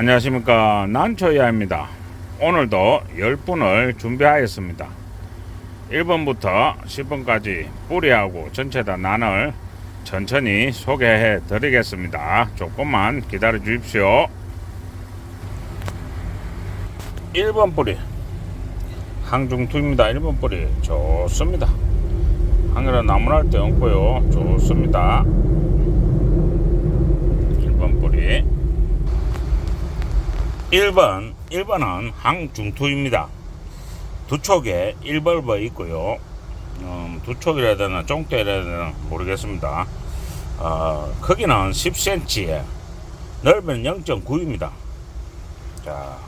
안녕하십니까. 난초야입니다. 오늘도 10분을 준비하였습니다. 1번부터 10번까지 뿌리하고 전체 다 난을 천천히 소개해 드리겠습니다. 조금만 기다려 주십시오. 1번 뿌리. 항중투입니다. 1번 뿌리. 좋습니다. 한겨라 나무랄 데 없고요. 좋습니다 1번 뿌리 1번 1번은 항중투입니다 두 촉에 1벌버 있고요 음, 두 촉이라 되나 쫑대라 되나 모르겠습니다 어, 크기는 10cm에 넓이는 0.9입니다 자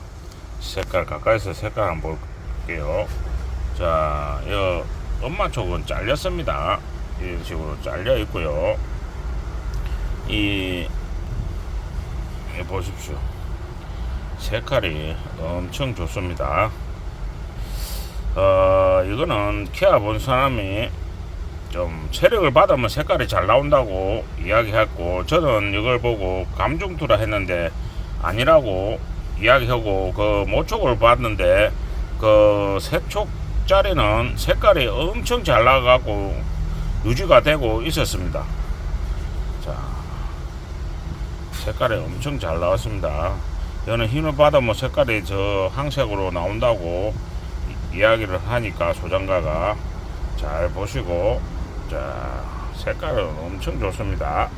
색깔 가까이서 색깔 한번 볼게요 자, 여 엄마 촉은 잘렸습니다. 이런 식으로 잘려 있고요. 이, 이 보십시오. 색깔이 엄청 좋습니다. 어, 이거는 키아 본 사람이 좀 체력을 받으면 색깔이 잘 나온다고 이야기했고 저는 이걸 보고 감중투라 했는데 아니라고 이야기하고 그 모촉을 봤는데 그 세촉짜리는 색깔이 엄청 잘 나가고 유지가 되고 있었습니다. 자 색깔이 엄청 잘 나왔습니다. 저는 힘을 받으면 색깔이 저 항색으로 나온다고 이- 이야기를 하니까 소장가가 잘 보시고 자 색깔은 엄청 좋습니다.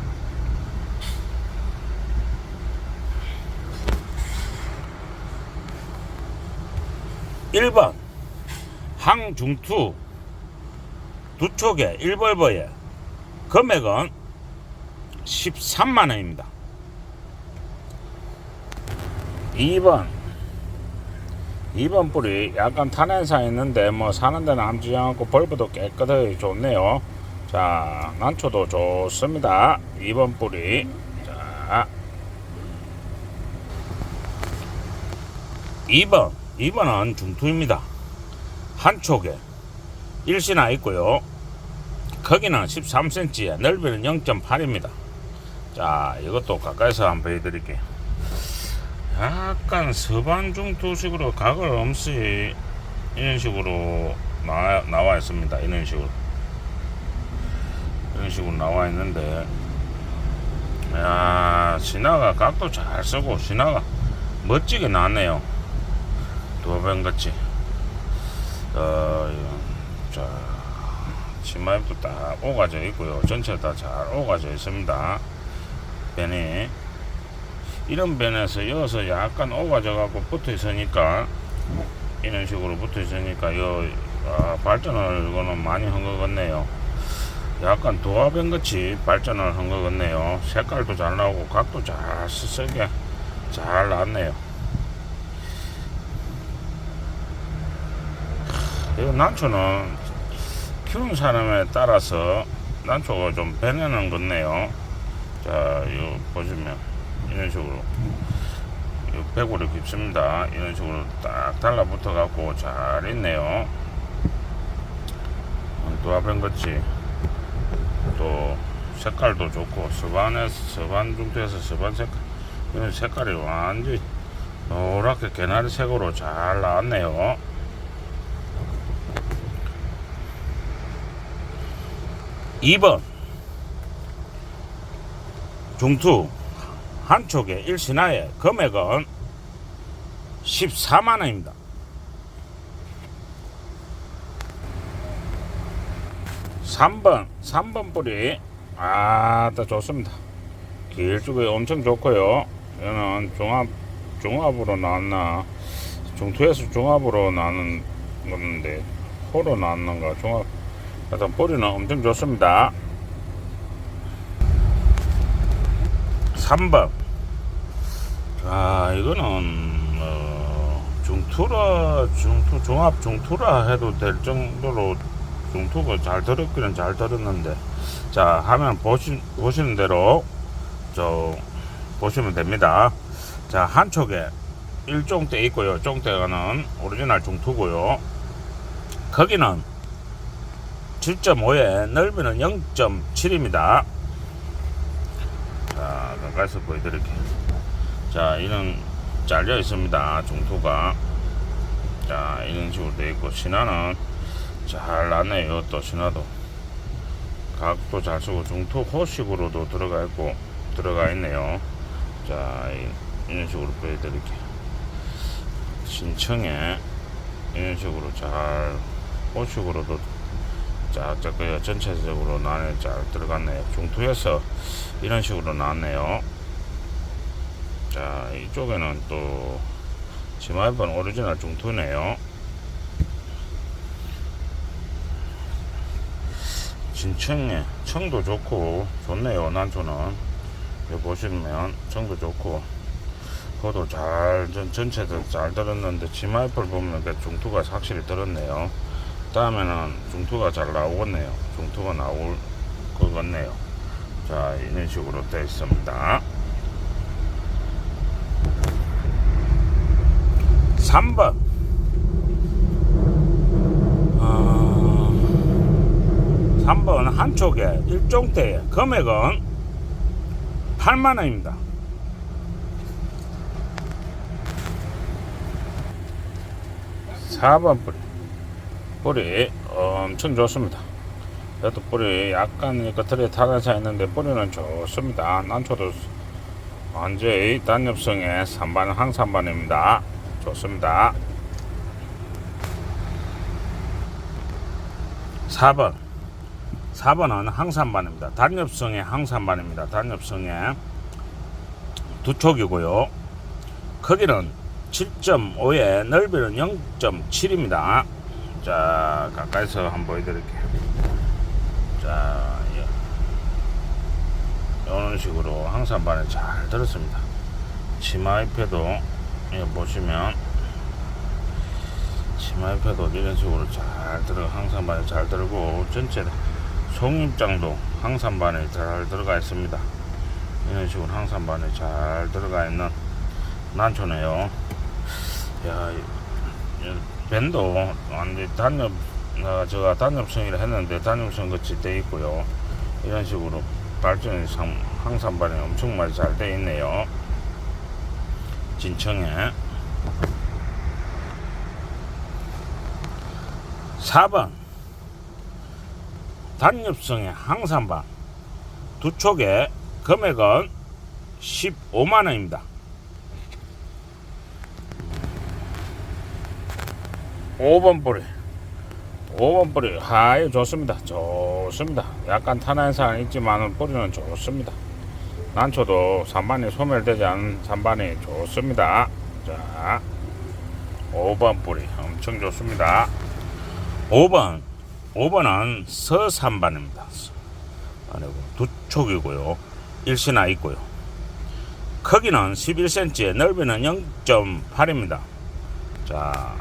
일번 항중투 두 촉에 1벌버에 금액은 13만 원입니다. 2번 2번 뿌리 약간 탄현상 있는데 뭐 사는 데는 함지지 않고 벌브도 깨끗하게 좋네요. 자 난초도 좋습니다. 2번 뿌리 자 2번 2번은 중투입니다. 한 촉에 1시나 있고요. 크기는 13cm에 넓이는 0.8입니다. 자 이것도 가까이서 한번 보여드릴게요. 약간 서반 중투식으로 각을 없이 이런 식으로 나와, 나와 있습니다. 이런 식으로 이런 식으로 나와 있는데 야 신화가 각도 잘 쓰고 신화가 멋지게 나왔네요. 도변같이 어, 자 치마입도 딱 오가져 있고요. 전체 다 잘 오가져 있습니다. 변이 이런 변에서 이어서 약간 오가져 갖고 붙어 있으니까 이런 식으로 붙어 있으니까 요 아, 발전을 이거는 많이 한 것 같네요. 약간 도화변 같이 발전을 한 것 같네요. 색깔도 잘 나오고 각도 잘 쓰게 잘 나왔네요. 이 난초는 키우는 사람에 따라서 난초가 좀 변하는 거네요. 자, 이거 보시면 이런 식으로 이 배골이 깊습니다. 이런 식으로 딱 달라붙어 갖고 잘 있네요. 도화변 같이 또 색깔도 좋고 서반에서 서반 중도에서 서반 색깔 이런 색깔이 완전히 노랗게 개나리 색으로 잘 나왔네요. 2번 중투 한 촉에 1신화에 금액은 14만 원입니다. 3번 3번 뿌리 아따 좋습니다. 길쭉이 엄청 좋고요. 얘는 종합 종합으로 나왔나 중투에서 종합으로 나는 건데 호로 나왔는가 종합 하여튼 뿌리는 엄청 좋습니다. 3번. 아, 이거는, 어, 중투라, 중투, 종합 중투라 해도 될 정도로 중투가 잘 들었기는 잘 들었는데. 자, 화면 보시, 보시는 대로, 저, 보시면 됩니다. 자, 한 촉에 1종대 있고요. 종대가는 오리지널 중투고요. 거기는 7.5에 넓이는 0.7입니다. 자, 가까이서 보여드릴게요. 자, 이런 잘려 있습니다. 중투가. 자, 이런 식으로 되어 있고, 신화는 잘 나네요. 또 신화도. 각도 잘 쓰고, 중투 호식으로도 들어가 있고, 들어가 있네요. 자, 이- 이런 식으로 보여드릴게요. 신청에 이런 식으로 잘 호식으로도 쫙쫙 그 전체적으로 안에 잘 들어갔네요. 중투에서 이런 식으로 나왔네요. 자, 이쪽에는 또 지마이번 오리지널 중투네요. 진청에 청도 좋고 좋네요. 난초는 여기 보시면 청도 좋고 그것도 잘 전, 전체도 잘 들었는데 지마이펄 보면 그 중투가 확실히 들었네요. 다음에는 중투가 잘 나오겠네요. 중투가 나올 것 같네요. 자, 이런 식으로 되어 있습니다. 3번. 어, 3번 한쪽에 일종대에 금액은 8만원입니다. 4번 뿌리. 뿌리 엄청 좋습니다. 그래도 뿌리 약간 겉털에 타가차 있는데 뿌리는 좋습니다. 난초도 완전히 단엽성의 3반 항산반입니다. 좋습니다. 4번 4번은 항산반입니다. 단엽성의 항산반입니다. 단엽성의 두 촉이고요. 크기는 7.5에 넓이는 0.7입니다. 자, 가까이서 한번 보여드릴게요. 자, 예. 이런 식으로 항산반을 잘 들었습니다. 치마 옆에도 예, 보시면 치마 옆에도 이런 식으로 잘 들어 항산반이 잘 들고 전체 송입장도 항산반에 잘 들어가 있습니다. 이런 식으로 항산반에 잘 들어가 있는 난초네요. 야, 밴도 완전 단엽 어, 제가 단엽성이라 했는데 단엽성 같이 돼 있고요. 이런 식으로 발전이 상, 항산반이 엄청 많이 잘 돼 있네요. 진청에 4번 단엽성의 항산반 두 촉에 금액은 15만원입니다. 5번 뿌리. 5번 뿌리. 하이 좋습니다. 좋습니다. 약간 탄한사는 있지만 뿌리는 좋습니다. 난초도 산반이 소멸되지 않은 산반이 좋습니다. 자 5번 뿌리. 엄청 좋습니다. 5번. 5번은 서산반입니다. 아니고 두 촉이고요. 일신화 있고요. 크기는 11cm에 넓이는 0.8입니다. 자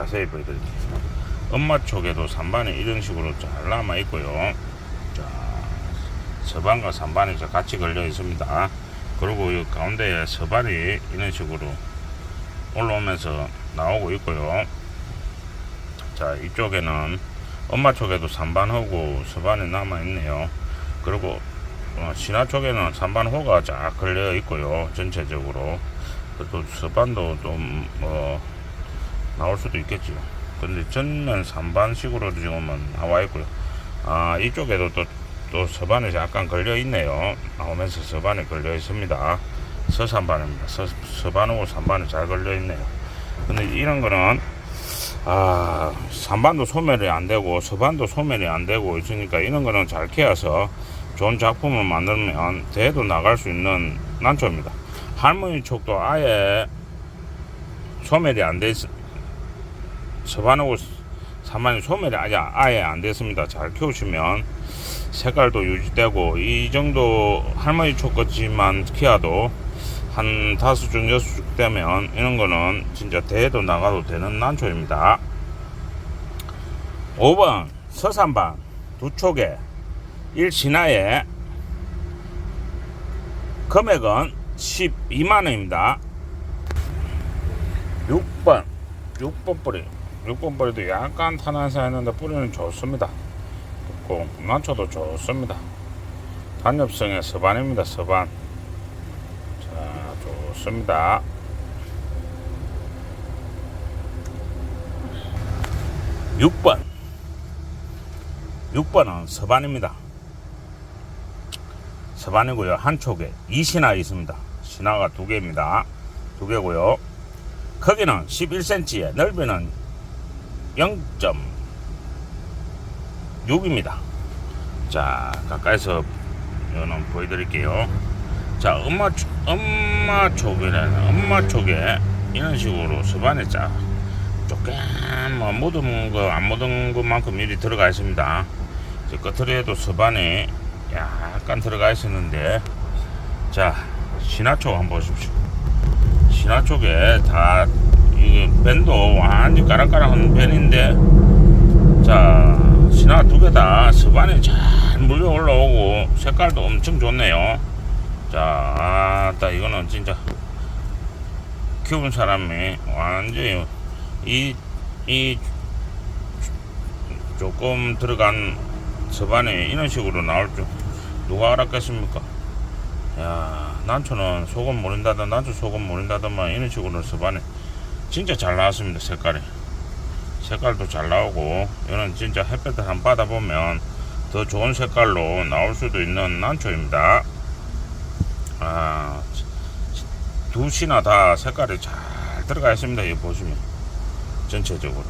자세히 보여드릴게요. 엄마 쪽에도 산반이 이런 식으로 잘 남아 있고요. 자, 서반과 산반이 자 같이 걸려 있습니다. 그리고 이 가운데에 서반이 이런 식으로 올라오면서 나오고 있고요. 자, 이쪽에는 엄마 쪽에도 산반하고 서반이 남아 있네요. 그리고 어, 신화 쪽에는 산반호가 쫙 걸려 있고요. 전체적으로. 또 서반도 좀, 뭐, 나올 수도 있겠지요. 근데 전면 3반식으로 지금은 나와 있고요. 아, 이쪽에도 또, 또 서반에 약간 걸려 있네요. 나오면서 서반에 걸려 있습니다. 서산반입니다. 서, 서반하고 3반이 잘 걸려 있네요. 근데 이런 거는, 아, 3반도 소멸이 안 되고, 서반도 소멸이 안 되고 있으니까 이런 거는 잘 캐어서 좋은 작품을 만들면 대도 나갈 수 있는 난초입니다. 할머니 촉도 아예 소멸이 안 돼 있, 서반하고 산반이 소멸이 아예, 아예 안 됐습니다. 잘 키우시면 색깔도 유지되고 이 정도 할머니 촉같지만 키워도 한 다섯 중 여섯 중 되면 이런 거는 진짜 대도 나가도 되는 난초입니다. 5번 서산반 두 촉에 1신화에 금액은 12만원입니다. 6번 6번 뿌리 6번 벌이도 약간 탄화사 했는데 뿌리는 좋습니다. 굽고 군만초도 좋습니다. 단엽성의 서반입니다. 서반. 자, 좋습니다. 6번. 6번은 서반입니다. 서반이고요. 한쪽에 이신화 있습니다. 신화가 두 개입니다. 두 개고요. 크기는 11cm에 넓이는 0.6입니다. 자 가까이서 이거는 보여드릴게요. 자 엄마 쪽- 엄마 쪽에는 엄마 쪽에 이런 식으로 서반에 자 조금 뭐 묻은 거 안 묻은 것만큼 미리 들어가 있습니다. 저 끝으로에도 서반에 약간 들어가 있었는데 자 신화 쪽 한번 보십시오. 신화 쪽에 다 이게 밴도 완전 까락까락한 밴인데 자 신화 두 개 다 서반에 잘 물려 올라오고 색깔도 엄청 좋네요 자 아따 이거는 진짜 키운 사람이 완전히 이, 이 조금 들어간 서반에 이런 식으로 나올 줄 누가 알았겠습니까? 야 난초는 소금 모른다든 난초 소금 모른다든만 이런 식으로 서반에 진짜 잘 나왔습니다 색깔이 색깔도 잘 나오고 이거는 진짜 햇볕을 한번 받아보면 더 좋은 색깔로 나올 수도 있는 난초입니다 아, 두 시나 다 색깔이 잘 들어가 있습니다. 여기 보시면 전체적으로.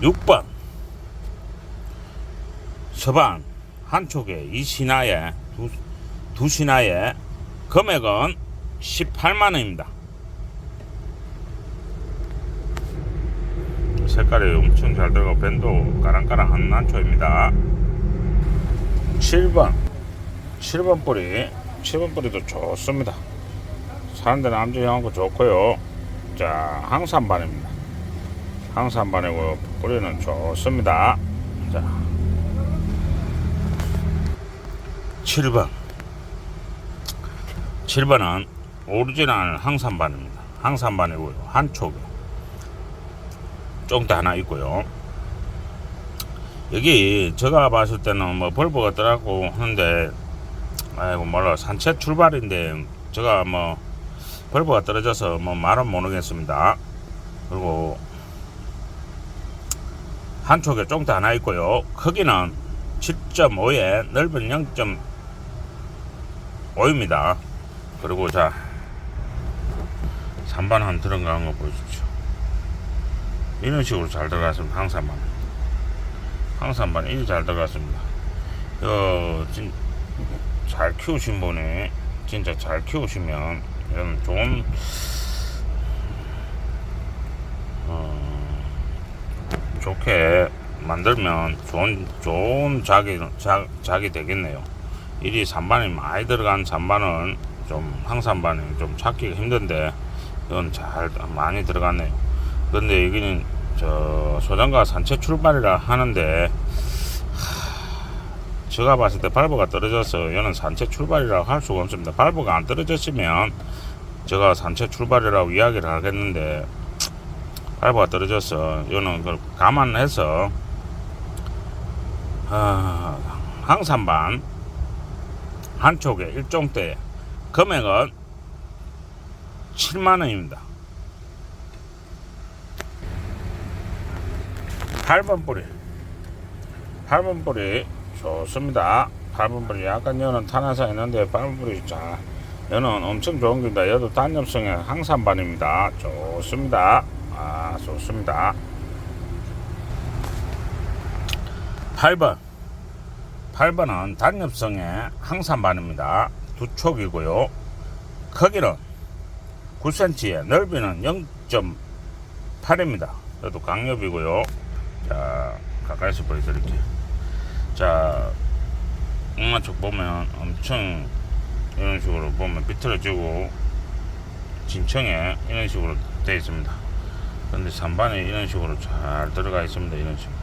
육번 서반 한쪽에 이 신화에 두, 두 신화에 금액은 18만 원입니다. 색깔이 엄청 잘 들어가고 밴도 까랑까랑한 난초입니다. 7번. 7번 뿌리. 7번 뿌리도 좋습니다. 사람들 남주형하고 좋고요. 자 항산반입니다. 항산반이고 뿌리는 좋습니다. 자. 7번 7번은 오리지널 항산반입니다 항산반이고요 한쪽에 쫑대 하나 있고요. 여기 제가 봤을 때는 뭐 벌브가 떠라고 하는데 아이고 몰라 산책 출발인데 제가 뭐 벌브가 떨어져서 뭐 말은 모르겠습니다. 그리고 한쪽에 쫑대 하나 있고요. 크기는 7.5에 넓은 0.5입니다. 그리고 자 3반 한 들어간 거 보십시오. 이런 식으로 잘 들어갔습니다. 항산반. 항산반 이리 잘 들어갔습니다. 어, 진, 잘 키우신 분이 진짜 잘 키우시면 이런 좋은 어, 좋게 만들면 좋은 좋은 작이 작, 작이 되겠네요. 일이 산반이 많이 들어간 산반은 좀 항산반이 좀 찾기가 힘든데 이건 잘 많이 들어갔네요. 근데 여기는 저 소장가 산책 출발이라 하는데 하, 제가 봤을 때 발버가 떨어져서 이는 산책 출발이라고 할 수가 없습니다. 발버가 안 떨어졌으면 제가 산책 출발이라고 이야기를 하겠는데 발버가 떨어져서 이는 그걸 감안해서 아, 항산반 한쪽에 일종대 금액은 7만 원입니다. 8번 뿌리. 8번 뿌리 좋습니다. 8번 뿌리 약간 여는 탄화사 있는데 8번 뿌리 자 여는 엄청 좋은 겁니다. 여도 단엽성의 항산반입니다. 좋습니다. 아 좋습니다. 8번. 8번은 단엽성의 항산반입니다 두 촉이고요. 크기는 9cm에 넓이는 0.8입니다. 그래도 강엽이고요. 자 가까이서 보여드릴게요. 자 엄마 쪽 보면 엄청 이런 식으로 보면 비틀어지고 진청에 이런 식으로 되어 있습니다. 근데 산반에 이런 식으로 잘 들어가 있습니다. 이런 식으로.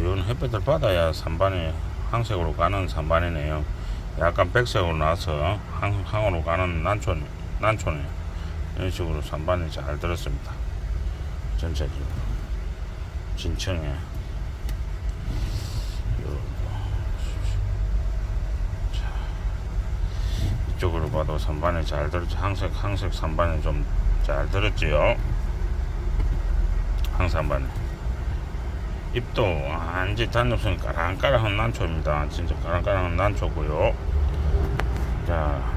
이런 햇볕을 받아야 산반이 항색으로 가는 산반이네요. 약간 백색으로 나서 항, 항으로 가는 난초 난초네요. 이런 식으로 산반이 잘 들었습니다. 전체적으로. 진청에. 입쪽으로 봐도 선반이 잘 들었지 항색 항색 선반이 좀 잘 들었지요. 항산반이 입도 완전 단엽성이 까랑까랑한 난초입니다. 진짜 까랑까랑한 난초고요. 자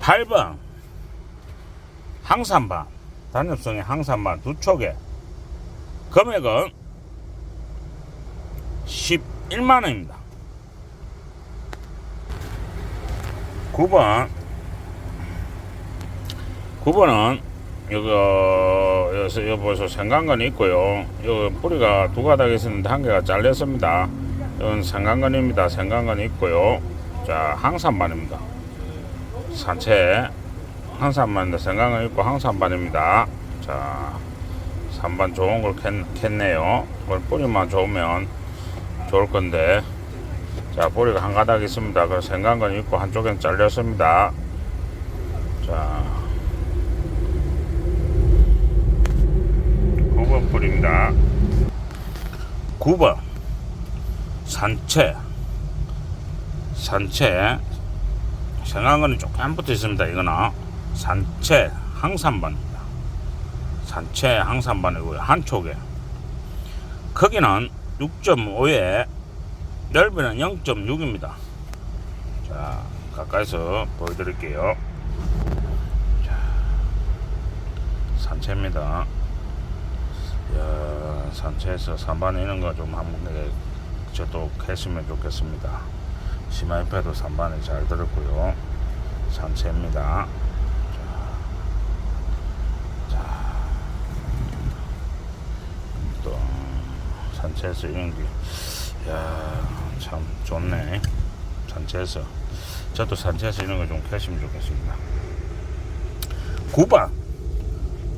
8번 항산반 단엽성이 항산반 두 촉에 금액은 11만원입니다. 9번. 9번은 이거 여기 보셔 생강건이 있고요. 여기 뿌리가 두 가닥 있었는데 한 개가 잘렸습니다. 이건 생강건입니다. 생강건이 있고요. 자 항산반입니다. 산채 항산반인데 생강건 있고 항산반입니다. 자 3번 좋은 걸 캤, 캤네요. 그걸 뿌리만 좋으면 좋을 건데. 자 뿌리가 한 가닥 있습니다. 그래서 생강건이 있고 한쪽엔 잘렸습니다. 자 9번 뿌리입니다 9번. 산채. 산채. 생강건이 조금 붙어 있습니다 이거는. 산채 항산반입니다. 산채 항산반이고요 한쪽에. 크기는 6.5에 넓이는 0.6입니다. 자 가까이서 보여드릴게요. 자, 산채입니다 야, 산채에서 산반에 있는 거좀 한번 저도 했으면 좋겠습니다 심화입에도 산반에 잘 들었고요 산채입니다 자, 또 산채에서 이런 게 야, 참 좋네. 산채에서. 저도 산채에서 이런 거좀 캐시면 좋겠습니다. 9번.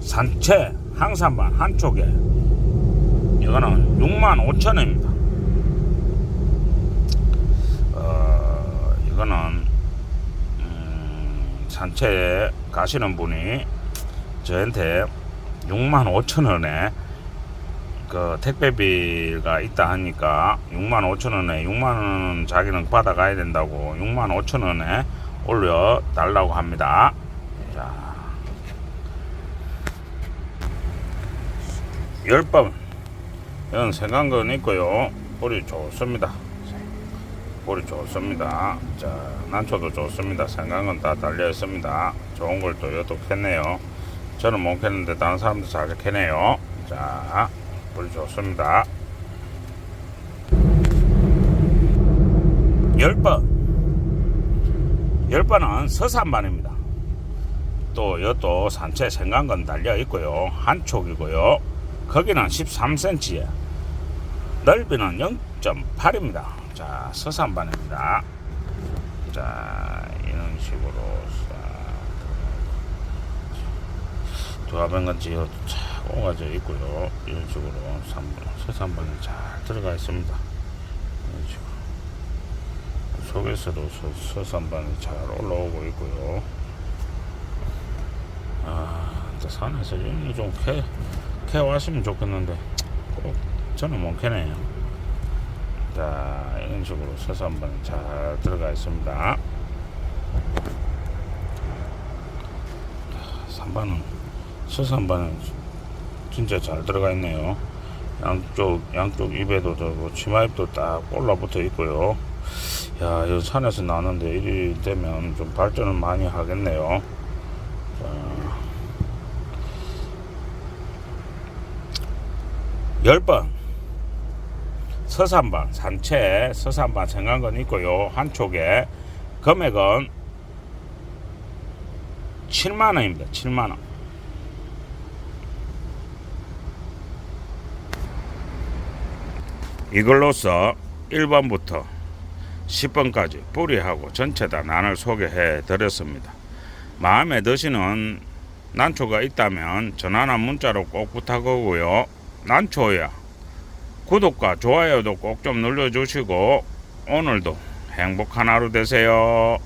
산채 항산반 한쪽에. 이거는 6만 5천 원입니다. 어, 이거는, 음, 산채에 가시는 분이 저한테 6만 5천 원에 그 택배비가 있다 하니까 6만 5천 원에 6만 원 자기는 받아가야 된다고 6만 5천 원에 올려 달라고 합니다. 자, 10번 이건 생강건 있고요. 뿌리 좋습니다. 뿌리 좋습니다. 자, 난초도 좋습니다. 생강건 다 달려 있습니다. 좋은 걸 또 여도 캤네요. 저는 못 캤는데 다른 사람들 잘 캐네요. 자, 뿌리 좋습니다. 10번. 10번은 서산반입니다. 또 이것도 산채 생강건 달려 있고요. 한촉이고요. 거기는 13cm에 넓이는 0.8입니다. 자, 서산반입니다. 자, 이런 식으로 싹 두화병같이 착 오가져 있고요. 이런 식으로 3번, 서산반이 잘 들어가 있습니다. 이런 식으로. 속에서도 서, 서산반이 잘 올라오고 있고요. 아, 또 산에서 이런 좀 캐, 캐 왔으면 좋겠는데, 꼭 저는 못 캐네요. 자, 이런 식으로 서산반이 잘 들어가 있습니다. 3반은, 서산반은 진짜 잘 들어가 있네요. 양쪽 양쪽 입에도 저뭐 치마입도 딱 올라붙어 있고요. 야, 이 산에서 나는데 이리 되면 좀 발전을 많이 하겠네요. 자, 10번 서산반 산채 서산반 생강건 있고요. 한쪽에 금액은 7만 원입니다. 7만 원. 이걸로써 1번부터 10번까지 뿌리하고 전체 다 난을 소개해 드렸습니다. 마음에 드시는 난초가 있다면 전화나 문자로 꼭 부탁하고요. 난초야 구독과 좋아요도 꼭 좀 눌러주시고 오늘도 행복한 하루 되세요.